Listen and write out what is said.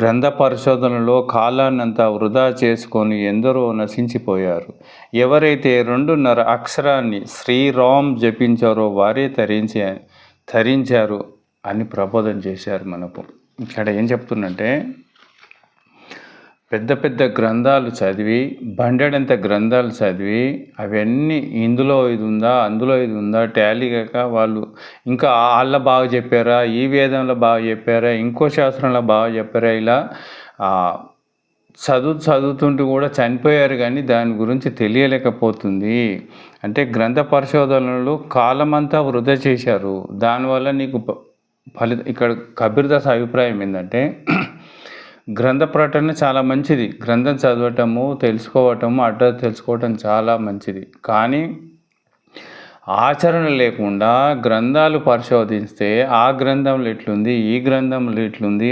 గ్రంథ పరిశోధనలో కాలాన్నంతా వృధా చేసుకొని ఎందరో నశించిపోయారు. ఎవరైతే రెండున్నర అక్షరాన్ని శ్రీరామ్ జపించారో వారే తరించే తరించారు అని ప్రబోధం చేశారు మనకు. ఇక్కడ ఏం చెప్తుందంటే పెద్ద పెద్ద గ్రంథాలు చదివి బండెడంత గ్రంథాలు చదివి అవన్నీ ఇందులో ఇది ఉందా అందులో ఇది ఉందా టాలీ కాక వాళ్ళు ఇంకా వాళ్ళ బాగా చెప్పారా ఈ వేదంలో బాగా చెప్పారా ఇంకో శాస్త్రంలో బాగా చెప్పారా ఇలా చదువు చదువుతుంటూ కూడా చనిపోయారు కానీ దాని గురించి తెలియలేకపోతుంది. అంటే గ్రంథ పరిశోధనలు కాలమంతా వృధా చేశారు. దానివల్ల నీకు ప- ఫలిత ఇక్కడ కబీర్దాస్ అభిప్రాయం ఏంటంటే గ్రంథ ప్రకటన చాలా మంచిది. గ్రంథం చదవటము తెలుసుకోవటము అడ్రస్ తెలుసుకోవటం చాలా మంచిది. కానీ ఆచరణ లేకుండా గ్రంథాలు పరిశోధిస్తే ఆ గ్రంథంలో ఎట్లుంది ఈ గ్రంథంలో ఎట్లుంది